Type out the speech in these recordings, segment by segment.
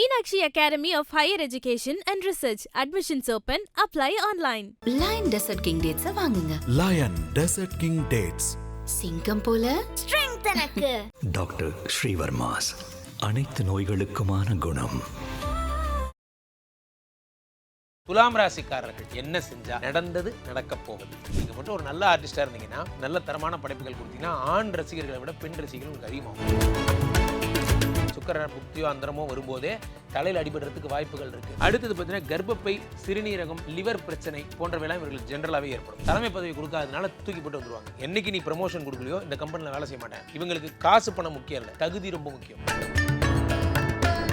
Meenakshi Academy of Higher Education and Research. Admissions open. Apply online. Lion desert king dates வாங்குங்க. Line dessert king dates சிங்கம் போல? Doctor Srivarma's அனைத்து நோய்களுக்குமான குணம். துலாம் ராசிக்காரர்கள் என்ன செஞ்சா நடந்தது நடக்க போகுது? நீங்க மட்டும் ஒரு நல்ல ஆர்டிஸ்டா இருந்தீங்கன்னா நல்ல தரமான படைப்புகள் கொடுத்தீங்கன்னா ஆண் ரசிகர்களை விட பெண் ரசிகர்கள் உங்களுக்கு அதிகமாகும். சுக்கர புக்தியோ அந்தரமோ வரும்போதே தலையில் அடிபடுறதுக்கு வாய்ப்புகள் இருக்கு. அடுத்தது பார்த்தீங்கன்னா கர்ப்பப்பை சிறுநீரகம் லிவர் பிரச்சனை போன்றவையெல்லாம் இவர்களுக்கு ஜென்ரலாகவே ஏற்படும். தலைமை பதவி கொடுக்காதனால தூக்கி போட்டு வந்துருவாங்க. என்னைக்கு நீ ப்ரமோஷன் கொடுக்கலையோ இந்த கம்பெனியில் வேலை செய்ய மாட்டேன். இவங்களுக்கு காசு பணம் முக்கியம் இல்லை. தகுதி ரொம்ப முக்கியம்.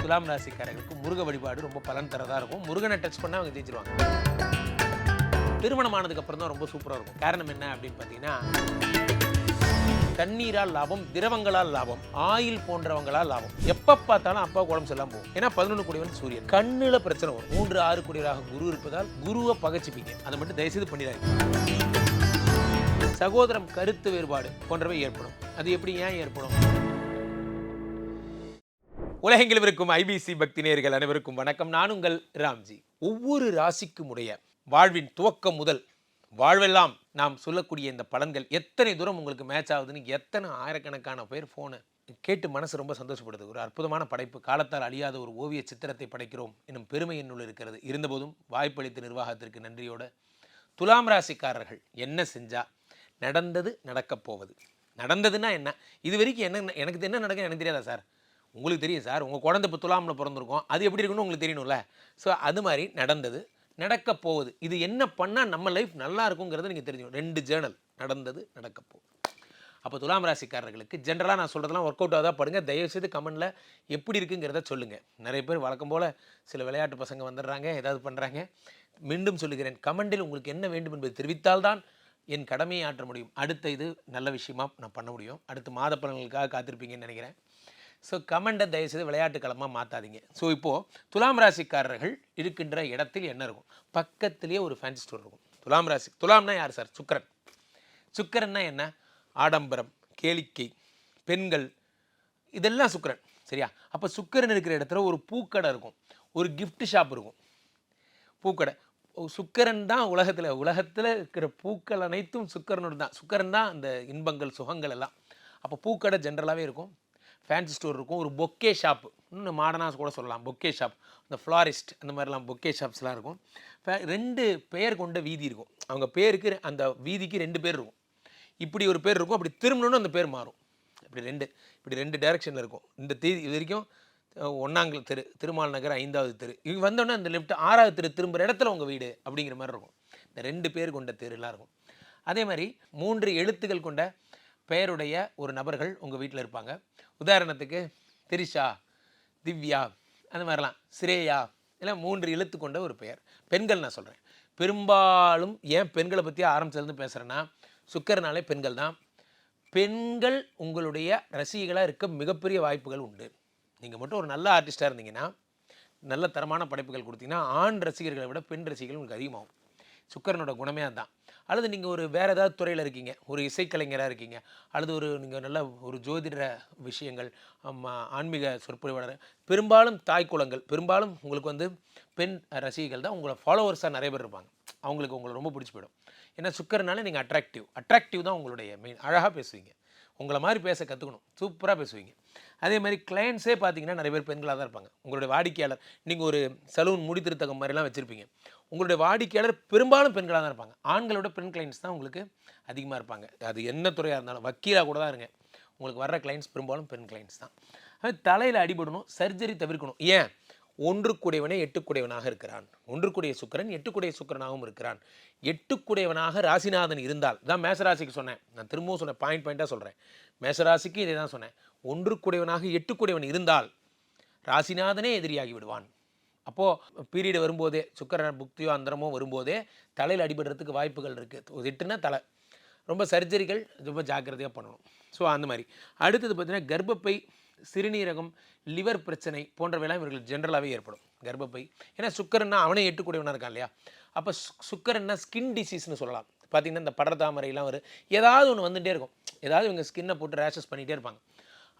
துலாம் ராசிக்காரர்களுக்கு முருக வழிபாடு ரொம்ப பலன் தரதா இருக்கும். முருகனை டச் பண்ணால் அவங்க ஜெயிச்சிருவாங்க. திருமணம் ஆனதுக்கு அப்புறம் தான் ரொம்ப சூப்பராக இருக்கும். காரணம் என்ன அப்படின்னு பார்த்தீங்கன்னா தண்ணீரால் லாபம் திரவங்களால் லாபம் ஆயில் போன்றவங்களால் லாபம். எப்ப பார்த்தாலும் அப்பா உடம்பு செல்லாம் போகும். ஏன்னா பதினொன்று கூடியவன் சூரியன். கண்ணுல பிரச்சனை வரும். மூன்று ஆறு கூடியவராக குரு இருப்பதால் குருவை பகச்சிப்பீங்க. அதை மட்டும் தயவுசெய்து பண்ணிடாங்க சகோதரம் கருத்து வேறுபாடு போன்றவை ஏற்படும். அது எப்படி ஏன் ஏற்படும்? உலகெங்கிலும் இருக்கும் ஐபிசி பக்தி நேர்கள் அனைவருக்கும் வணக்கம். நான் உங்கள் ராம்ஜி. ஒவ்வொரு ராசிக்கும் உடைய வாழ்வின் துவக்கம் முதல் வாழ்வெல்லாம் நாம் சொல்லக்கூடிய இந்த பலன்கள் எத்தனை தூரம் உங்களுக்கு மேட்ச் ஆகுதுன்னு எத்தனை ஆயிரக்கணக்கான பேர் ஃபோனை கேட்டு மனசு ரொம்ப சந்தோஷப்படுது. ஒரு அற்புதமான படைப்பு. காலத்தால் அழியாத ஒரு ஓவிய சித்திரத்தை படைக்கிறோம். என்னும் பெருமை என்னுள் இருக்கிறது. இருந்தபோதும் வாய்ப்பளித்த நிர்வாகத்திற்கு நன்றியோட துலாம் ராசிக்காரர்கள் என்ன செஞ்சால் நடந்தது நடக்கப் போவது. நடந்ததுன்னா என்ன? இது வரைக்கும் என்ன எனக்கு என்ன நடக்கும் எனக்கு தெரியாதா சார்? உங்களுக்கு தெரியும் சார். உங்கள் குழந்தை இப்போ துலாமில் பிறந்திருக்கோம். அது எப்படி இருக்குன்னு உங்களுக்கு தெரியணும்ல. ஸோ அது மாதிரி நடந்தது. நடக்க போகுது. இது என்ன பண்ணால் நம்ம லைஃப் நல்லா இருக்குங்கிறத நீங்கள் தெரிஞ்சுக்கணும். ரெண்டு ஜேர்னல் நடந்தது நடக்க போகுது. அப்போ துலாம் ராசிக்காரர்களுக்கு ஜென்ரலாக நான் சொல்கிறதெல்லாம் ஒர்க் அவுட் ஆகுதா படுங்க. தயவுசெய்து கமெண்டில் எப்படி இருக்குங்கிறத சொல்லுங்கள் நிறைய பேர் வழக்கம் போல் சில விளையாட்டு பசங்க வந்துடுறாங்க ஏதாவது பண்ணுறாங்க மீண்டும் சொல்லுகிறேன். கமெண்டில் உங்களுக்கு என்ன வேண்டும் என்பதை தெரிவித்தால்தான் என் கடமையை ஆற்ற முடியும். அடுத்த இது நல்ல விஷயமா நான் பண்ண முடியும். அடுத்து மாத பலன்களுக்காக காத்திருப்பீங்கன்னு நினைக்கிறேன். ஸோ கமெண்டை தயவுசெய்து விளையாட்டு களமாக மாற்றாதீங்க ஸோ இப்போது துலாம் ராசிக்காரர்கள் இருக்கின்ற இடத்தில் என்ன இருக்கும்? பக்கத்திலேயே ஒரு ஃபேன்சி ஸ்டோர் இருக்கும். துலாம் ராசி துலாம்னா யார் சார்? சுக்கரன். சுக்கரன்னா என்ன? ஆடம்பரம் கேளிக்கை பெண்கள் இதெல்லாம் சுக்கரன் சரியா? அப்போ சுக்கரன் இருக்கிற இடத்துல ஒரு பூக்கடை இருக்கும். ஒரு கிஃப்ட் ஷாப் இருக்கும். பூக்கடை. சுக்கரன் தான் உலகத்தில் உலகத்தில் இருக்கிற பூக்கள் அனைத்தும் சுக்கரனோட தான். சுக்கரன் தான் அந்த இன்பங்கள் சுகங்கள் எல்லாம். அப்போ பூக்கடை ஜென்ரலாகவே இருக்கும். ஃபேன்சி ஸ்டோர் இருக்கும். ஒரு பொக்கே ஷாப் இன்னும் மாடர்னாக கூட சொல்லலாம். பொக்கே ஷாப் இந்த ஃப்ளாரிஸ்ட் அந்த மாதிரிலாம் பொக்கே ஷாப்ஸ்லாம் இருக்கும். ரெண்டு பெயர் கொண்ட வீதி இருக்கும். அவங்க பேருக்கு அந்த வீதிக்கு ரெண்டு பேர் இருக்கும். இப்படி ஒரு பேர் இருக்கும். அப்படி திரும்பணுன்னு அந்த பேர் மாறும். இப்படி ரெண்டு இப்படி ரெண்டு டைரெக்ஷனில் இருக்கும். இந்த தேதி இது வரைக்கும் ஒன்றாங்கல் தெரு திருமால் நகர் ஐந்தாவது தெரு. இவங்க வந்தோடனே அந்த லெஃப்ட் ஆறாவது தெரு திரும்புகிற இடத்துல உங்கள் வீடு அப்படிங்கிற மாதிரி இருக்கும். இந்த ரெண்டு பேர் கொண்ட தெருலாம் இருக்கும். அதே மாதிரி மூன்று எழுத்துக்கள் கொண்ட பெயருடைய ஒரு நபர்கள் உங்கள் வீட்டில் இருப்பாங்க. உதாரணத்துக்கு திரிஷா திவ்யா அந்த மாதிரிலாம். ஸ்ரேயா இல்லை மூன்று எழுத்து கொண்ட ஒரு பெயர். பெண்கள் நான் சொல்கிறேன் பெரும்பாலும் ஏன் பெண்களை பற்றி ஆரம்பிச்சதுலேருந்து பேசுகிறேன்னா சுக்கரனாலே பெண்கள் தான். பெண்கள் உங்களுடைய ரசிகளாக இருக்க மிகப்பெரிய வாய்ப்புகள் உண்டு. நீங்கள் மட்டும் ஒரு நல்ல ஆர்டிஸ்ட்டாக இருந்தீங்கன்னா நல்ல தரமான படைப்புகள் கொடுத்தீங்கன்னா ஆண் ரசிகர்களை விட பெண் ரசிகர்கள் உங்களுக்கு அதிகமாகும். சுக்கரனோட குணமே அதுதான் அல்லது நீங்கள் ஒரு வேறு ஏதாவது துறையில் இருக்கீங்க ஒரு இசைக்கலைஞராக இருக்கீங்க அல்லது ஒரு நீங்கள் நல்ல ஒரு ஜோதிட விஷயங்கள் ஆன்மீக சொற்பொழிவாளர் பெரும்பாலும் தாய் குலங்கள் பெரும்பாலும் உங்களுக்கு வந்து பெண் ரசிகைகள் தான் உங்களை ஃபாலோவர்ஸாக நிறைய பேர் இருப்பாங்க. அவங்களுக்கு உங்களை ரொம்ப பிடிச்சி போயிடும். ஏன்னா சுக்கரனால நீங்கள் அட்ராக்டிவ் அட்ராக்டிவ் தான் உங்களுடைய மெயின் அழகாக பேசுவீங்க. உங்களை மாதிரி பேச கற்றுக்கணும் சூப்பராக பேசுவீங்க. அதே மாதிரி கிளைண்ட்ஸே பார்த்தீங்கன்னா நிறைய பேர் பெண்களாக தான் இருப்பாங்க. உங்களுடைய வாடிக்கையாளர் நீங்கள் ஒரு சலூன் முடித்திருத்தகம் மாதிரிலாம் வச்சுருப்பீங்க. உங்களுடைய வாடிக்கையாளர் பெரும்பாலும் பெண்களாக தான் இருப்பாங்க. ஆண்களோட பெண் கிளைண்ட்ஸ் தான் உங்களுக்கு அதிகமாக இருப்பாங்க. அது என்ன துறையாக இருந்தாலும் வக்கீலாக கூட தான் இருங்க. உங்களுக்கு வர்ற கிளைண்ட்ஸ் பெரும்பாலும் பெண் கிளைண்ட்ஸ் தான். அது தலையில் அடிபடணும் சர்ஜரி தவிர்க்கணும். ஏன்? ஒன்றுக்குடையவனே எட்டுக்குடையவனாக இருக்கிறான். ஒன்றுக்குடைய சுக்கரன் எட்டுக்குடைய சுக்கிரனாகவும் இருக்கிறான். எட்டுக்குடையவனாக ராசிநாதன் இருந்தால் தான் மேசராசிக்கு சொன்னேன். நான் திரும்பவும் சொன்னேன் பாயிண்ட் பாயிண்ட்டாக சொல்கிறேன் மேசராசிக்கு இதை தான் சொன்னேன். ஒன்றுக்குடையவனாக எட்டுக்குடையவன் இருந்தால் ராசிநாதனே எதிரியாகி விடுவான். அப்போது பீரியடு வரும்போதே சுக்கர புக்தியோ அந்தரமோ வரும்போதே தலையில் அடிபடுறதுக்கு வாய்ப்புகள் இருக்குது எட்டுனா தலை. ரொம்ப சர்ஜரிகள் ரொம்ப ஜாக்கிரதையாக பண்ணணும். ஸோ அந்த மாதிரி. அடுத்தது பார்த்தீங்கன்னா கர்ப்பப்பை சிறுநீரகம் லிவர் பிரச்சனை போன்றவையெல்லாம் இவர்கள் ஜென்ரலாகவே ஏற்படும். கர்ப்பப்பை. ஏன்னா சுக்கரன்னா அவனே எட்டுக்கூடியவனாக இருக்கான் இல்லையா? அப்போ சுக்கரன்னா ஸ்கின் டிசீஸ்னு சொல்லலாம். பார்த்தீங்கன்னா இந்த படர்தாமரையெல்லாம் வரும். ஏதாவது ஒன்று வந்துகிட்டே இருக்கும். ஏதாவது இவங்க ஸ்கின்னை போட்டு ரேஷஸ் பண்ணிகிட்டே இருப்பாங்க.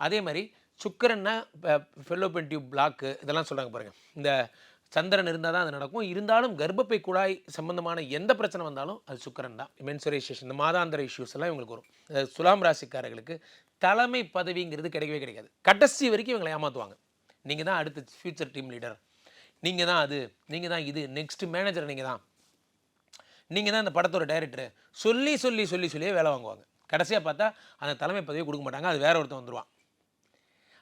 அதே மாதிரி சுக்கரன்னா ஃபெல்லோபென் டியூப் பிளாக்கு இதெல்லாம் சொல்கிறாங்க பாருங்கள் இந்த சந்திரன் இருந்தால் தான் அது நடக்கும். இருந்தாலும் கர்ப்பப்பை குழாய் சம்பந்தமான எந்த பிரச்சனை வந்தாலும் அது சுக்கரன் தான். மென்சுரேஷன் இந்த மாதாந்திர இஷ்யூஸ் எல்லாம் இவங்களுக்கு வரும். சுலாம் துலாம் ராசிக்காரர்களுக்கு தலைமை பதவிங்கிறது கிடைக்கவே கிடைக்காது. கடைசி வரைக்கும் இவங்களை ஏமாற்றுவாங்க நீங்கள் தான் அடுத்த ஃபியூச்சர் டீம் லீடர் நீங்கள் தான் அது நீங்கள் தான் இது நெக்ஸ்ட் மேனேஜர் நீங்கள் தான். நீங்கள் தான் இந்த படத்தோட டைரக்டர் சொல்லி சொல்லி சொல்லி சொல்லியே வேலை வாங்குவாங்க. கடைசியாக பார்த்தா அந்த தலைமை பதவி கொடுக்க மாட்டாங்க. அது வேற ஒருத்தன் வந்துடுவான்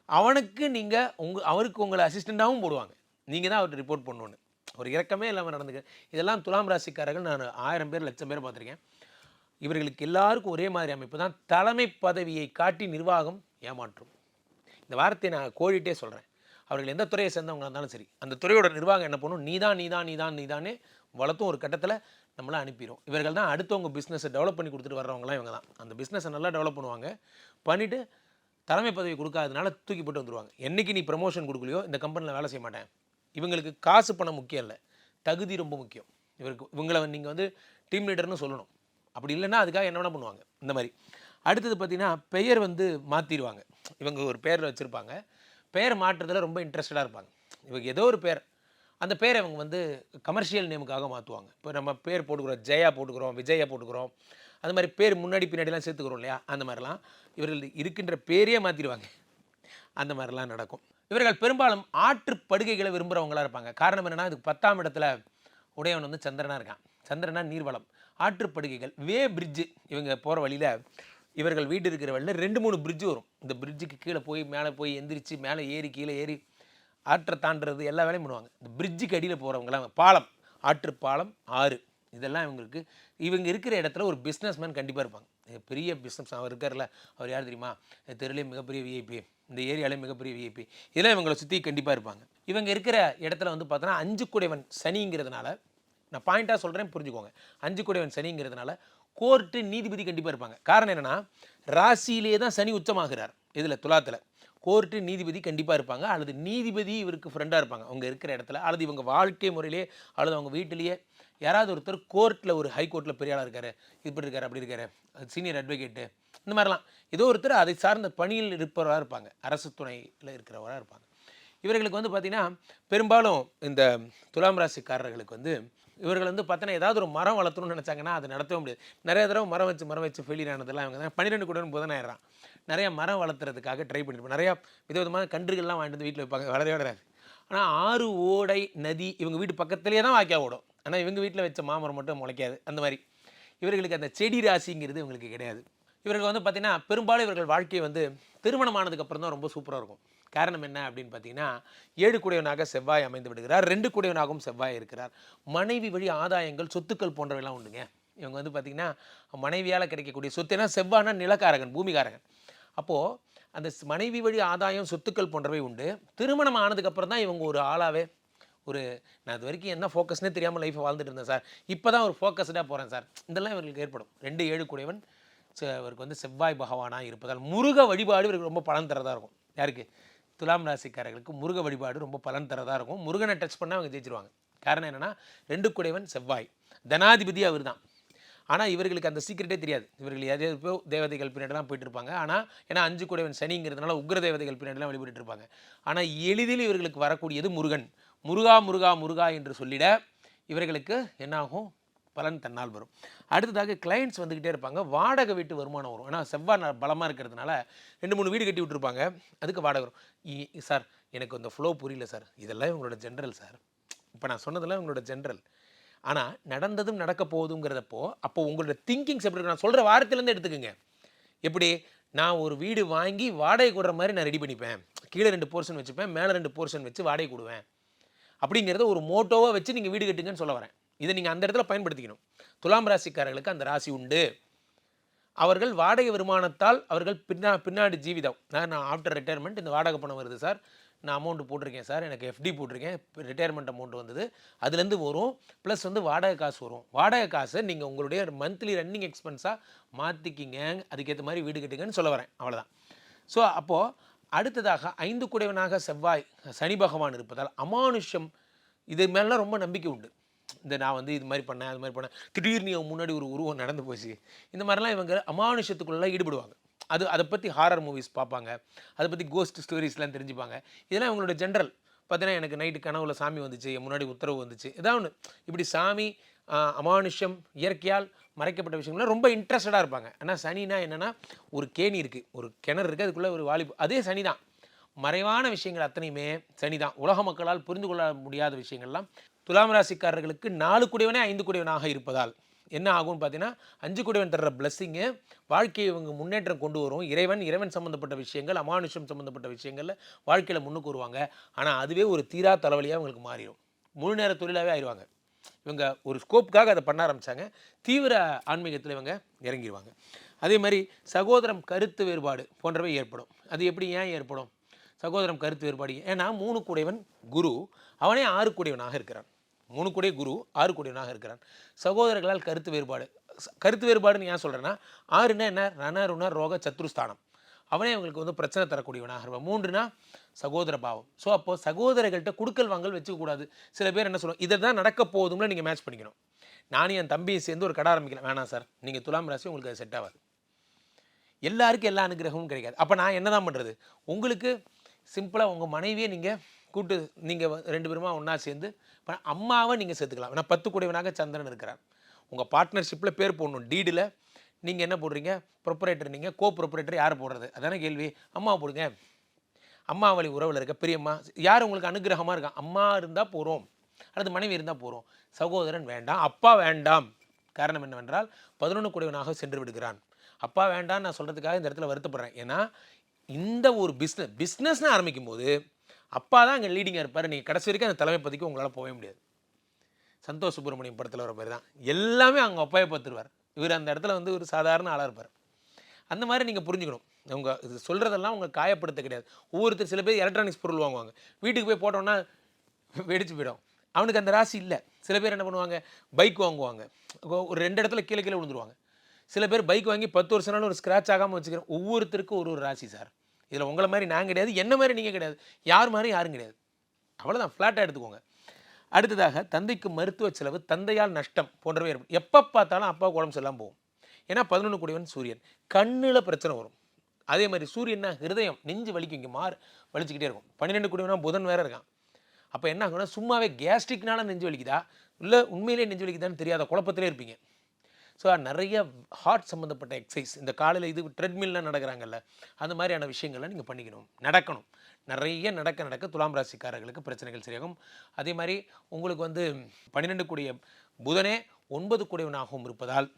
அவனுக்கு நீங்கள் உங்கள் அவருக்கு உங்களை அசிஸ்டண்ட்டாகவும் போடுவாங்க. நீங்கள் தான் அவர்கிட்ட ரிப்போர்ட் பண்ணணுன்னு ஒரு இறக்கமே இல்லாமல் நடந்துக்க இதெல்லாம் துலாம் ராசிக்காரர்கள் நான் ஆயிரம் பேர் லட்சம் பேர் பார்த்துருக்கேன். இவர்களுக்கு எல்லாருக்கும் ஒரே மாதிரி அமைப்பு தான். தலைமை பதவியை காட்டி நிர்வாகம் ஏமாற்றும். இந்த வார்த்தையை நான் கோழிட்டே சொல்கிறேன் அவர்கள் எந்த துறையை சேர்ந்தவங்களாக இருந்தாலும் சரி அந்த துறையோட நிர்வாகம் என்ன பண்ணும்? நீ தான் நீ தான் நீ தான் நீ தானே வளர்த்தும் ஒரு கட்டத்தில் நம்மளை அனுப்பிடும் இவர்கள் தான் அடுத்தவங்க பிஸ்னஸை டெவலப் பண்ணி கொடுத்துட்டு வர்றவங்களாம் இவங்க தான். அந்த பிஸ்னஸை நல்லா டெவலப் பண்ணுவாங்க. பண்ணிவிட்டு தலைமை பதவி கொடுக்காதனால தூக்கி போட்டு வந்துடுவாங்க என்னைக்கு நீ ப்ரமோஷன் கொடுக்கலையோ இந்த கம்பெனியில் வேலை செய்ய மாட்டேன். இவங்களுக்கு காசு பணம் முக்கியம் இல்லை. தகுதி ரொம்ப முக்கியம். இவருக்கு இவங்களை நீங்கள் வந்து டீம் லீடர்னு சொல்லணும். அப்படி இல்லைன்னா அதுக்காக என்ன வேணால் பண்ணுவாங்க. இந்த மாதிரி. அடுத்தது பார்த்திங்கன்னா பெயர் வந்து மாற்றிடுவாங்க இவங்க ஒரு பேரில் வச்சுருப்பாங்க. பெயர் மாற்றுறதுல ரொம்ப இன்ட்ரெஸ்டடாக இருப்பாங்க. இவங்க ஏதோ ஒரு பேர். அந்த பேரை அவங்க வந்து கமர்ஷியல் நேமுக்காக மாற்றுவாங்க இப்போ நம்ம பேர் போட்டுக்கிறோம் ஜெயா போட்டுக்கிறோம் விஜயா போட்டுக்கிறோம். அது மாதிரி பேர் முன்னாடி பின்னாடிலாம் சேர்த்துக்கிறோம் இல்லையா? அந்த மாதிரிலாம் இவர்கள் இருக்கின்ற பேரையே மாற்றிடுவாங்க அந்த மாதிரிலாம் நடக்கும். இவர்கள் பெரும்பாலும் ஆற்று படுகைகளை விரும்புகிறவங்களா இருப்பாங்க. காரணம் என்னென்னா இதுக்கு பத்தாம் இடத்துல உடையவன் வந்து சந்திரனா இருக்கான். சந்திரனா நீர்வளம். ஆற்றுப்படுகைகள் வே பிரிட்ஜு இவங்க போகிற வழியில் இவர்கள் வீடு இருக்கிற வழியில் ரெண்டு மூணு பிரிட்ஜு வரும். இந்த பிரிட்ஜுக்கு கீழே போய் மேலே போய் எந்திரிச்சு மேலே ஏறி கீழே ஏறி ஆற்றை தாண்டுறது எல்லா வேலையும் பண்ணுவாங்க. இந்த பிரிட்ஜுக்கு அடியில் போகிறவங்களாம் பாலம் ஆற்று பாலம் ஆறு. இதெல்லாம் இவங்களுக்கு இவங்க இருக்கிற இடத்துல ஒரு பிஸ்னஸ்மேன் கண்டிப்பாக இருப்பாங்க. பெரிய பிஸ்னஸ் அவர் இருக்கார்ல அவர் யார் தெரியுமா? இந்த தெருலே மிகப்பெரிய விஐபி இந்த ஏரியாலே மிகப்பெரிய விஐபி இதெல்லாம் இவங்களை சுற்றி கண்டிப்பாக இருப்பாங்க. இவங்க இருக்கிற இடத்துல வந்து பார்த்தோன்னா அஞ்சு குடைவன் சனிங்கிறதுனால நான் பாயிண்ட்டாக சொல்கிறேன் புரிஞ்சுக்கோங்க. அஞ்சு குடைவன் சனிங்கிறதுனால கோர்ட்டு நீதிபதி கண்டிப்பாக இருப்பாங்க. காரணம் என்னென்னா ராசியிலே தான் சனி உச்சமாகிறார் இதில் துலாத்தில். கோர்ட்டு நீதிபதி கண்டிப்பாக இருப்பாங்க அல்லது நீதிபதி இவருக்கு ஃப்ரெண்டாக இருப்பாங்க. அவங்க இருக்கிற இடத்துல அல்லது இவங்க வாழ்க்கை முறையிலே அல்லது அவங்க வீட்டிலேயே யாராவது ஒருத்தர் கோர்ட்டில் ஒரு ஹை கோர்ட்டில் பெரிய ஆளாக இருக்காரு இப்படி இருக்காரு அப்படி இருக்காரு சீனியர் அட்வொகேட்டு இந்த மாதிரிலாம். ஏதோ ஒருத்தர் அதை சார்ந்த பணியில் இருப்பவராக இருப்பாங்க அரசு துணையில் இருக்கிறவராக இருப்பாங்க. இவர்களுக்கு வந்து பார்த்திங்கன்னா பெரும்பாலும் இந்த துலாம் ராசிக்காரர்களுக்கு வந்து இவர்கள் வந்து பார்த்தீங்கன்னா ஏதாவது ஒரு மரம் வளர்த்தணும்னு நினச்சாங்கன்னா அது நடத்தவே முடியாது. நிறைய தடவை மரம் வச்சு மரம் வச்சு ஃபெயிலியர் ஆனதெல்லாம் இவங்க தான். பன்னிரெண்டு கூட புதனாயிரம் நிறைய மரம் வளர்த்துறதுக்காக ட்ரை பண்ணிருப்பாங்க. நிறையா விதவிதமான கன்றுகள்லாம் வாங்கிட்டு வந்து வீட்டில் வைப்பாங்க. வளரவே வளராது. ஆனால் ஆறு ஓடை நதி இவங்க வீட்டு பக்கத்துலேயே தான் வாய்க்கா ஓடும். ஆனால் இவங்க வீட்டில் வச்ச மாமரம் மட்டும் முளைக்காது. அந்த மாதிரி. இவர்களுக்கு அந்த செடி ராசிங்கிறது இவங்களுக்கு கிடையாது. இவர்கள் வந்து பார்த்திங்கன்னா பெரும்பாலும் இவர்கள் வாழ்க்கை வந்து திருமணமானதுக்கப்புறம் தான் ரொம்ப சூப்பராக இருக்கும். காரணம் என்ன அப்படின்னு பார்த்தீங்கன்னா ஏழு குடையவனாக செவ்வாய் அமைந்து விடுகிறார் ரெண்டு குடையவனாகவும் செவ்வாய் இருக்கிறார். மனைவி வழி ஆதாயங்கள் சொத்துக்கள் போன்றவைலாம் உண்டுங்க. இவங்க வந்து பார்த்திங்கன்னா மனைவியால் கிடைக்கக்கூடிய சொத்து ஏன்னா செவ்வாய்னா நிலக்காரகன் பூமிகாரகன் அப்போது அந்த மனைவி வழி ஆதாயம் சொத்துக்கள் போன்றவை உண்டு. திருமணம் ஆனதுக்கப்புறம் தான் இவங்க ஒரு ஆளாகவே ஒரு நான் அது வரைக்கும் என்ன ஃபோக்கஸ்னே தெரியாமல் லைஃப்பை வாழ்ந்துட்டு இருந்தேன் சார். இப்போ தான் ஒரு ஃபோக்கஸ்டாக போகிறேன் சார். இதெல்லாம் இவர்களுக்கு ஏற்படும். ரெண்டு ஏழு குடையவன் செ- இவருக்கு வந்து செவ்வாய் பகவானாக இருப்பதால் முருக வழிபாடு இவருக்கு ரொம்ப பலன் தரதாக இருக்கும். யாருக்கு? துலாம் ராசிக்காரர்களுக்கு முருக வழிபாடு ரொம்ப பலன் தரதாக இருக்கும். முருகனை டச் பண்ணால் அவங்க ஜெயிச்சிருவாங்க. காரணம் என்னென்னா ரெண்டு குடைவன் செவ்வாய். தனாதிபதி அவர் தான் ஆனால் இவர்களுக்கு அந்த சீக்கிரட்டே தெரியாது. இவர்கள் எதையோ தேவதைகள் பின்னாடிலாம் போயிட்டு இருப்பாங்க ஆனால் ஏன்னா அஞ்சு குடைவன் சனிங்கிறதுனால உக்ர தேவதைகள் பின்னாடிலாம் வழிபட்டு இருப்பாங்க ஆனால் எளிதில் இவர்களுக்கு வரக்கூடியது முருகன். முருகா முருகா முருகா என்று சொல்லிட இவர்களுக்கு என்னாகும்? பலன் தன்னால் வரும். அடுத்ததாக கிளைண்ட்ஸ் வந்துக்கிட்டே இருப்பாங்க. வாடகை வீட்டு வருமானம் வரும். ஏன்னா செவ்வாய் பலமாக இருக்கிறதுனால ரெண்டு மூணு வீடு கட்டி விட்டுருப்பாங்க. அதுக்கு வாடகை வரும். இ- சார் எனக்கு அந்த ஃப்ளோ புரியல சார். இதெல்லாம் இவங்களோட ஜென்ரல் சார். இப்போ நான் சொன்னதெல்லாம் இவங்களோட ஜென்ரல் ஆனால் நடந்ததும் நடக்க போகுதுங்கிறதப்போ அப்போ உங்களோட திங்கிங்ஸ் எப்படி இருக்கு? நான் சொல்கிற வாரத்திலேருந்து எடுத்துக்கோங்க. எப்படி? நான் ஒரு வீடு வாங்கி வாடகை கொடுற மாதிரி நான் ரெடி பண்ணிப்பேன். கீழே ரெண்டு போர்ஷன் வச்சுப்பேன். மேலே ரெண்டு போர்ஷன் வச்சு வாடகை கொடுவேன். அப்படிங்கிறத ஒரு மோட்டோவாக வச்சு நீங்கள் வீடு கட்டுங்கன்னு சொல்ல வரேன். இதை நீங்கள் அந்த இடத்துல பயன்படுத்திக்கணும். துலாம் ராசிக்காரர்களுக்கு அந்த ராசி உண்டு. அவர்கள் வாடகை வருமானத்தால் அவர்கள் பின்னா பின்னாடி ஜீவிதம். நான் நான் ஆஃப்டர் ரிட்டையர்மெண்ட் இந்த வாடகை பணம் வருது சார். நான் அமௌண்ட் போட்டிருக்கேன் சார். எனக்கு எஃப்டி போட்டிருக்கேன். ரிட்டையர்மெண்ட் அமௌண்ட் வந்தது. அதுலேருந்து வரும். ப்ளஸ் வந்து வாடகை காசு வரும். வாடகை காசை நீங்கள் உங்களுடைய மந்த்லி ரன்னிங் எக்ஸ்பென்ஸாக மாற்றிக்கிங்க அதுக்கேற்ற மாதிரி வீடு கட்டுங்கன்னு சொல்ல வரேன். அவ்வளோதான் ஸோ அப்போது அடுத்ததாக ஐந்து குடைவனாக செவ்வாய் சனி பகவான் இருப்பதால் அமானுஷம் இது மேலாம் ரொம்ப நம்பிக்கை உண்டு. இந்த நான் வந்து இது மாதிரி பண்ணேன் அது மாதிரி பண்ணேன். திடீர்னு இவன் முன்னாடி ஒரு உருவம் நடந்து போச்சு. இந்த மாதிரிலாம் இவங்க அமானுஷத்துக்குள்ளே ஈடுபடுவாங்க. அது அதை பற்றி ஹாரர் மூவிஸ் பார்ப்பாங்க. அதை பற்றி கோஸ்ட் ஸ்டோரிஸ்லாம் தெரிஞ்சுப்பாங்க. இதெல்லாம் இவங்களோட ஜென்ரல் பார்த்தீங்கன்னா எனக்கு நைட்டு கனவுல சாமி வந்துச்சு என் முன்னாடி உத்தரவு வந்துச்சு. ஏதாவது ஒன்று இப்படி சாமி அமானுஷம் இயற்கையால் மறைக்கப்பட்ட விஷயங்கள்லாம் ரொம்ப இன்ட்ரெஸ்டடாக இருப்பாங்க. ஆனால் சனினா என்னென்னா ஒரு கேணி இருக்குது ஒரு கிணறு இருக்குது அதுக்குள்ளே ஒரு வாலிபு அதே சனி தான் மறைவான விஷயங்கள் அத்தனையுமே சனி தான் உலக மக்களால் புரிந்து கொள்ள முடியாத விஷயங்கள்லாம் துலாம் ராசிக்காரர்களுக்கு நாலு குடையவனே ஐந்து குடையவனாக இருப்பதால் என்ன ஆகும்னு பார்த்தீங்கன்னா அஞ்சு குடைவன் தர்ற பிளஸ்ஸிங்கு வாழ்க்கையை இவங்க முன்னேற்றம் கொண்டு வரும். இறைவன் இறைவன் சம்மந்தப்பட்ட விஷயங்கள் அமானுஷம் சம்மந்தப்பட்ட விஷயங்களில் வாழ்க்கையில் முன்னுக்கு வருவாங்க. ஆனால் அதுவே ஒரு தீரா தலைவலியாக இவங்களுக்கு மாறிடும் முழு நேர தொழிலாகவே ஆயிடுவாங்க இவங்க ஒரு ஸ்கோப்புக்காக அதை பண்ண ஆரம்பித்தாங்க தீவிர ஆன்மீகத்தில் இவங்க இறங்கிடுவாங்க அதே மாதிரி சகோதரம் கருத்து வேறுபாடு போன்றவை ஏற்படும். அது எப்படி ஏன் ஏற்படும்? சகோதரம் கருத்து வேறுபாடு. ஏன்னா மூணு கூடையவன் குரு. அவனே ஆறு கூடையவனாக இருக்கிறான். மூணு கூடிய குரு ஆறு கூடியவனாக இருக்கிறான். சகோதரர்களால் கருத்து வேறுபாடு. கருத்து வேறுபாடுன்னு ஏன் சொல்கிறேன்னா ஆறுனா என்ன? ரண ருண ரோக சத்ருஸ்தானம் அவனே அவங்களுக்கு வந்து பிரச்சனை தரக்கூடியவனாக இருப்பான். மூன்றுனா சகோதர பாவம். ஸோ அப்போது சகோதரர்கள்ட்ட குடுக்கல் வாங்கல் வச்சுக்கக்கூடாது சில பேர் என்ன சொல்லுவோம் இதை தான் நடக்க போதும்னு நீங்கள் மேட்ச் பண்ணிக்கணும். நானும் என் தம்பியை சேர்ந்து ஒரு கடை ஆரம்பிக்கலாம் வேணாம் சார் நீங்கள் துலாம் ராசி உங்களுக்கு அது செட் ஆகாது. எல்லாருக்கும் எல்லா அனுகிரகமும் கிடைக்காது. அப்போ நான் என்ன தான் பண்ணுறது உங்களுக்கு சிம்பிளாக உங்கள் மனைவியை நீங்கள் கூட்டு நீங்கள் ரெண்டு பேருமா ஒன்றா சேர்ந்து இப்போ அம்மாவை நீங்கள் சேர்த்துக்கலாம். ஏன்னா பத்து கூடையவனாக சந்திரன் இருக்கிறார். உங்கள் பார்ட்னர்ஷிப்பில் பேர் போடணும். டீடில் நீங்கள் என்ன போடுறீங்க? ப்ரொப்பரேட்டர் நீங்கள் கோ ப்ரொப்பரேட்டர் யார் போடுறது? அதானே கேள்வி. அம்மா போடுங்க. அம்மா வழி உறவில் இருக்க பெரியம்மா யார் உங்களுக்கு அனுகிரகமாக இருக்கா? அம்மா இருந்தால் போகிறோம் அல்லது மனைவி இருந்தால் போகிறோம் சகோதரன் வேண்டாம். அப்பா வேண்டாம். காரணம் என்னவென்றால் பதினொன்று குடைவனாக சென்று விடுகிறான். அப்பா வேண்டாம் நான் சொல்கிறதுக்காக இந்த இடத்துல வருத்தப்படுறேன். ஏன்னா இந்த ஒரு பிஸ்னஸ் பிஸ்னஸ்னு ஆரம்பிக்கும் போது அப்பா தான் அங்கே லீடிங்காக இருப்பார். நீங்கள் கடைசி வரைக்கும் அந்த தலைமை பற்றிக்கு உங்களால் போகவே முடியாது. சந்தோஷ் சுப்பிரமணியம் படத்தில் வர பேர் தான். எல்லாமே அவங்க அப்பாவை பார்த்துருவார். இவர் அந்த இடத்துல வந்து ஒரு சாதாரண ஆளாக இருப்பார். அந்த மாதிரி நீங்கள் புரிஞ்சுக்கணும். அவங்க இது சொல்கிறதெல்லாம் அவங்க காயப்படுத்த கிடையாது. ஒவ்வொருத்தர் சில பேர் எலக்ட்ரானிக்ஸ் பொருள் வாங்குவாங்க. வீட்டுக்கு போய் போட்டோன்னா வெடிச்சு போயிடும். அவனுக்கு அந்த ராசி இல்லை. சில பேர் என்ன பண்ணுவாங்க? பைக் வாங்குவாங்க. ஒரு ரெண்டு இடத்துல கீழே கீழே விழுந்துருவாங்க. சில பேர் பைக் வாங்கி பத்து வருஷம் ஒரு ஸ்க்ராட்ச் ஆகாமல் வச்சுக்கிறேன். ஒவ்வொருத்தருக்கும் ஒரு ஒரு ராசி சார். இதில் உங்களை மாதிரி நான் கிடையாது என்ன மாதிரி நீங்கள் கிடையாது. யார் மாதிரி யாரும் கிடையாது. அவ்வளோதான் ஃப்ளாட்டாக எடுத்துக்கோங்க. அடுத்ததாக தந்தைக்கு மருத்துவ செலவு தந்தையால் நஷ்டம் போன்றவை ஏற்படும். எப்போ பார்த்தாலும் அப்பா உடம்பு செல்லாம் போகும். ஏன்னா பதினொன்று கூடியவன் சூரியன். கண்ணில் பிரச்சனை வரும். அதே மாதிரி சூரியன்னா ஹிருதயம் நெஞ்சு வலிக்கும் இங்கே மாறு வலிச்சுக்கிட்டே இருக்கும். பன்னிரெண்டு கூடியவனா புதன் வேற இருக்கான். அப்போ என்ன ஆகும்னா சும்மாவே கேஸ்ட்ரிக்னால நெஞ்சு வலிக்குதா? இல்லை உண்மையிலேயே நெஞ்சு வலிக்குதான்னு தெரியாத குழப்பத்திலே இருப்பீங்க. ஸோ நிறைய ஹார்ட் சம்மந்தப்பட்ட எக்ஸசைஸ் இந்த காலையில் இது ட்ரெட்மில்லாம் நடக்கிறாங்கல்ல அந்த மாதிரியான விஷயங்கள்லாம் நீங்கள் பண்ணிக்கணும். நடக்கணும். நிறைய நடக்க நடக்க துலாம் ராசிக்காரர்களுக்கு பிரச்சனைகள் சரியாகும். அதே மாதிரி உங்களுக்கு வந்து பன்னிரெண்டு கூடிய புதனே ஒன்பது கூடியவனாகவும் இருப்பதால்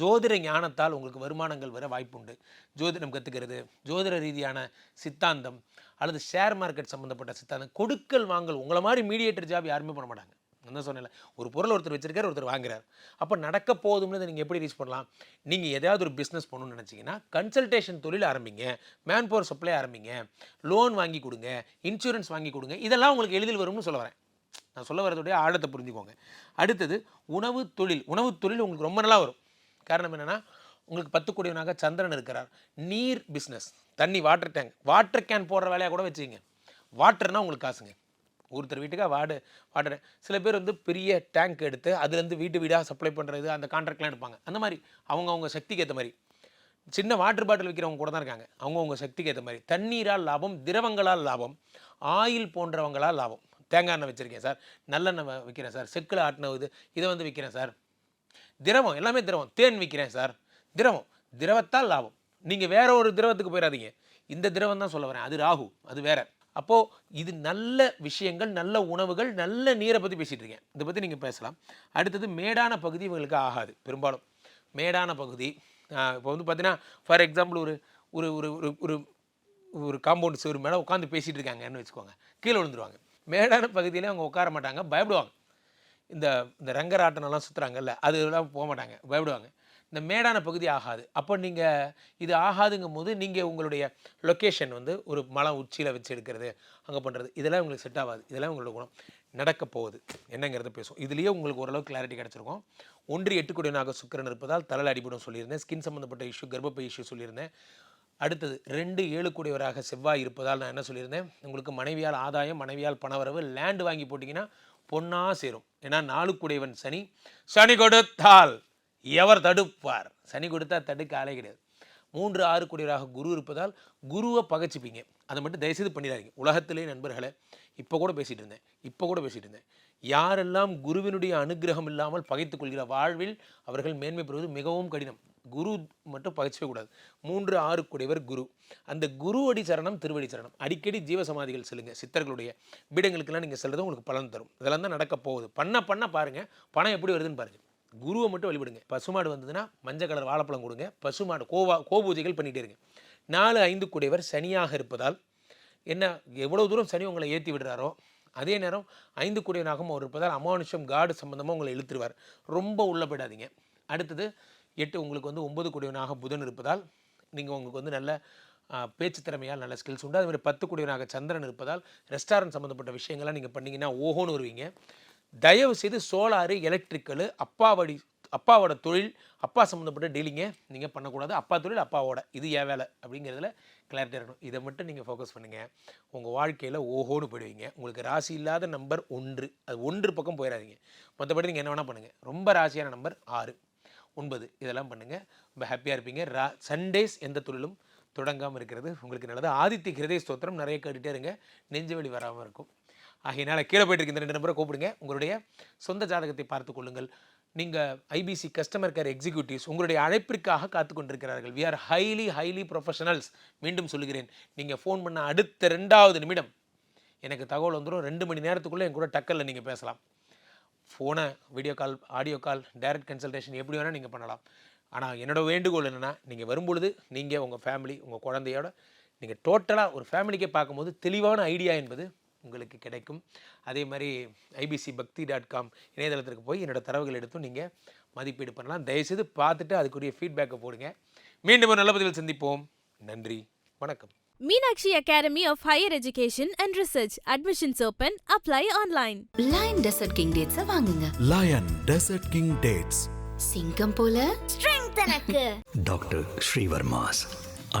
ஜோதிட ஞானத்தால் உங்களுக்கு வருமானங்கள் வர வாய்ப்புண்டு. ஜோதிடம் கற்றுக்கிறது ஜோதிட ரீதியான சித்தாந்தம் அல்லது ஷேர் மார்க்கெட் சம்மந்தப்பட்ட சித்தாந்தம் கொடுக்கல் வாங்கல் உங்களை மாதிரி மீடியேட்டர் ஜாப் யாருமே பண்ண மாட்டாங்க. நான் தான் சொன்னேன்ல? ஒரு பொருள் ஒருத்தர் வச்சிருக்காரு ஒருத்தர் வாங்குறார். அப்போ நடக்க போகுதுன்னு நீங்கள் எப்படி ரீச் பண்ணலாம்? நீங்கள் ஏதாவது ஒரு பிஸ்னஸ் பண்ணணும்னு நினச்சிங்கன்னா கன்சல்டேஷன் தொழில் ஆரம்பிங்க. மேன் பவர் சப்ளை ஆரம்பிங்க. லோன் வாங்கி கொடுங்க. இன்சூரன்ஸ் வாங்கி கொடுங்க. இதெல்லாம் உங்களுக்கு எளிதில் வரும்னு சொல்ல வரேன். நான் சொல்ல வரதுடைய ஆழத்தை புரிஞ்சுக்கோங்க. அடுத்தது உணவு தொழில். உணவு தொழில் உங்களுக்கு ரொம்ப நல்லா வரும். காரணம் என்னென்னா உங்களுக்கு பத்து கோடியவனாக சந்திரன் இருக்கிறார். நீர் பிஸ்னஸ் தண்ணி வாட்டர் டேங்க் வாட்டர் கேன் போடுற வேலையாக கூட வச்சுக்கிங்க. வாட்டர்னால் உங்களுக்கு காசுங்க. ஒருத்தர் வீட்டுக்காக வாடு வாட்டர் சில பேர் வந்து பெரிய டேங்க் எடுத்து அதுலேருந்து வீட்டு வீடாக சப்ளை பண்ணுறது அந்த கான்ட்ராக்ட்லாம் எடுப்பாங்க. அந்த மாதிரி அவங்க அவங்க சக்திக்கு ஏற்ற மாதிரி. சின்ன வாட்டர் பாட்டில் விற்கிறவங்க கூட தான் இருக்காங்க. அவங்கவுங்க சக்திக்கு ஏற்ற மாதிரி. தண்ணீரால் லாபம் திரவங்களால் லாபம் ஆயில் போன்றவங்களால் லாபம். தேங்காய் எண்ணெய் வச்சுருக்கேன் சார். நல்லெண்ணெய் விற்கிறேன் சார். செக்கில் ஆட்டின இது இதை வந்து விற்கிறேன் சார். திரவம் எல்லாமே திரவம். தேன் விற்கிறேன் சார். திரவம் திரவத்தால் லாபம். நீங்கள் வேற ஒரு திரவத்துக்கு போயிடாதீங்க இந்த திரவம் தான் சொல்ல வரேன். அது ராகு. அது வேற. அப்போது இது நல்ல விஷயங்கள் நல்ல உணவுகள் நல்ல நீரை பற்றி பேசிகிட்டு இருக்கேன் இதை பற்றி நீங்கள் பேசலாம். அடுத்தது மேடான பகுதி இவங்களுக்கு ஆகாது பெரும்பாலும். மேடான பகுதி இப்போ வந்து பார்த்தீங்கன்னா ஃபார் எக்ஸாம்பிள் ஒரு ஒரு ஒரு ஒரு ஒரு ஒரு காம்பவுண்ட் சுவர் மேலே உட்காந்து பேசிகிட்டு இருக்காங்கன்னு வச்சுக்கோங்க. கீழே விழுந்துருவாங்க. மேடான பகுதியில் அவங்க உட்கார மாட்டாங்க பயப்படுவாங்க. இந்த இந்த ரங்கராட்டனெல்லாம் சுற்றுறாங்கல்ல அதெல்லாம் போக மாட்டாங்க பயப்படுவாங்க. இந்த மேடான பகுதி ஆகாது. அப்போ நீங்கள் இது ஆகாதுங்கும் போது நீங்கள் உங்களுடைய லொக்கேஷன் வந்து ஒரு மலை உச்சியில் வச்சு எடுக்கிறது அங்கே பண்ணுறது இதெல்லாம் உங்களுக்கு செட் ஆகாது. இதெல்லாம் உங்களோட குணம். நடக்க போகுது. என்னங்கிறத பேசும் இதுலேயே உங்களுக்கு ஓரளவு கிளாரிட்டி கிடச்சிருக்கும். ஒன்று எட்டு சுக்கரன் சுக்கிரன் இருப்பதால் தலையில் அடிபடும் சொல்லியிருந்தேன். ஸ்கின் சம்மந்தப்பட்ட இஷ்யூ கர்ப்பப்பை இஷ்யூ சொல்லியிருந்தேன். அடுத்தது ரெண்டு ஏழு கூடியவராக செவ்வாய் இருப்பதால் நான் என்ன சொல்லியிருந்தேன்? உங்களுக்கு மனைவியால் ஆதாயம் மனைவியால் பணவரவு லேண்டு வாங்கி போட்டிங்கன்னா பொன்னாக சேரும். ஏன்னா நாலு கூடியவன் சனி. சனி கொடுத்தால் எவர் தடுப்பார்? சனி கொடுத்தா தடுக்க ஆளே கிடையாது. மூன்று ஆறு கூடியவராக குரு இருப்பதால் குருவை பகைச்சிப்பீங்க. அதை மட்டும் தயவுசெய்து பண்ணிடாதீங்க. உலகத்திலே நண்பர்களே இப்போ கூட பேசிகிட்டு இருந்தேன். இப்போ கூட பேசிகிட்டு இருந்தேன். யாரெல்லாம் குருவினுடைய அனுக்கிரகம் இல்லாமல் பகைத்து கொள்கிற வாழ்வில் அவர்கள் மேன்மை பெறுவது மிகவும் கடினம். குரு மட்டும் பகைச்சவே கூடாது. மூன்று ஆறு கூடியவர் குரு. அந்த குரு அடி சரணம் திருவடி சரணம். அடிக்கடி ஜீவசமாதிகள் செல்லுங்க. சித்தர்களுடைய பீடங்களுக்கெல்லாம் நீங்கள் செல்றது உங்களுக்கு பலன் தரும். இதெல்லாம் தான் நடக்க போகுது. பண்ண பண்ண பாருங்கள் பணம் எப்படி வருதுன்னு பாருங்கள் குருவை மட்டும் வழிபடுங்க. பசுமாடு வந்ததுன்னா மஞ்சள் கலர் வாழைப்பழம் கொடுங்க. பசுமாடு கோவா கோபூஜைகள் பண்ணிகிட்டே இருங்க. நாலு ஐந்து கூடியவர் சனியாக இருப்பதால் என்ன எவ்வளோ தூரம் சனி உங்களை ஏற்றி விடுறாரோ அதே நேரம் ஐந்து கூடியவனாகவும் அவர் இருப்பதால் அமானுஷம் காடு சம்மந்தமாக உங்களை இழுத்துருவார். ரொம்ப உள்ள போயிடாதீங்க. அடுத்தது எட்டு உங்களுக்கு வந்து ஒன்பது கூடியவனாக புதன் இருப்பதால் நீங்கள் உங்களுக்கு வந்து நல்ல பேச்சு திறமையால் நல்ல ஸ்கில்ஸ் உண்டு. அதே மாதிரி பத்து கூடியவனாக சந்திரன் இருப்பதால் ரெஸ்டாரண்ட் சம்மந்தப்பட்ட விஷயங்கள்லாம் நீங்கள் பண்ணிங்கன்னா ஓஹோன்னு வருவீங்க. தயவு செய்து சோலாரு எலக்ட்ரிக்கலு அப்பாவடி அப்பாவோட தொழில் அப்பா சம்மந்தப்பட்ட டீலிங்கை நீங்கள் பண்ணக்கூடாது. அப்பா தொழில் அப்பாவோட. இது ஏன் வேலை அப்படிங்கிறதுல கிளாரிட்டி இருக்கணும். இதை மட்டும் நீங்கள் ஃபோக்கஸ் பண்ணுங்கள் உங்கள் வாழ்க்கையில் ஓஹோன்னு போயிடுவீங்க. உங்களுக்கு ராசி இல்லாத நம்பர் ஒன்று. அது ஒன்று பக்கம் போயிடாதீங்க மற்றபடி நீங்கள் என்ன வேணால் பண்ணுங்கள் ரொம்ப ராசியான நம்பர் ஆறு. ஒன்பது. இதெல்லாம் பண்ணுங்கள் ரொம்ப ஹாப்பியாக இருப்பீங்க. ரா சண்டேஸ் எந்த தொழிலும் தொடங்காமல் இருக்கிறது. உங்களுக்கு நல்லது. ஆதித்ய கிருதய ஸ்தோத்திரம் நிறைய கேட்டுகிட்டே இருங்க. நெஞ்சு வலி வராமல் இருக்கும். ஆகையினால் கீழே போயிட்டு இருக்க இந்த ரெண்டு நம்பரை கூப்பிடுங்க. உங்களுடைய சொந்த ஜாதகத்தை பார்த்து கொள்ளுங்கள். நீங்கள் ஐபிசி கஸ்டமர் கேர் எக்ஸிக்யூட்டிவ்ஸ் உங்களுடைய அழைப்பிற்காக காத்து கொண்டிருக்கிறார்கள். We are highly highly professionals மீண்டும் சொல்கிறேன் நீங்கள் ஃபோன் பண்ண அடுத்த ரெண்டாவது நிமிடம் எனக்கு தகவல் வந்துடும் ரெண்டு மணி நேரத்துக்குள்ளே என் கூட டக்கலில் நீங்கள் பேசலாம். ஃபோனை video call audio call direct consultation எப்படி வேணால் நீங்கள் பண்ணலாம். ஆனால் என்னோட வேண்டுகோள் என்னென்னா நீங்கள் வரும்பொழுது நீங்கள் உங்கள் ஃபேமிலி உங்கள் குழந்தையோட நீங்கள் டோட்டலாக ஒரு ஃபேமிலிக்கே பார்க்கும்போது தெளிவான ஐடியா என்பது உங்களுக்கு கிடைக்கும் அதே மாதிரி ஐபிசி பக்தி டாட் காம் இணையதளத்திற்கு போய் என்னோட தரவுகள் எடுத்தும் நீங்கள் மதிப்பீடு பண்ணலாம் தயவுசெய்து பார்த்துட்டு அதுக்குரிய ஃபீட்பேக்கை போடுங்க மீண்டும் ஒரு நல்ல பதிவில் சந்திப்போம் நன்றி வணக்கம் Meenakshi Academy of Higher Education and Research. Admissions open. Apply online. Lion Desert King dates வாங்குங்க Lion Desert King Dates. சிங்கம் போல Strength எனக்கு. டாக்டர் ஸ்ரீவர்மாஸ்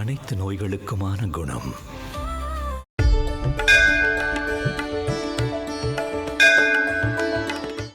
அனைத்து நோய்களுக்குமான குணம்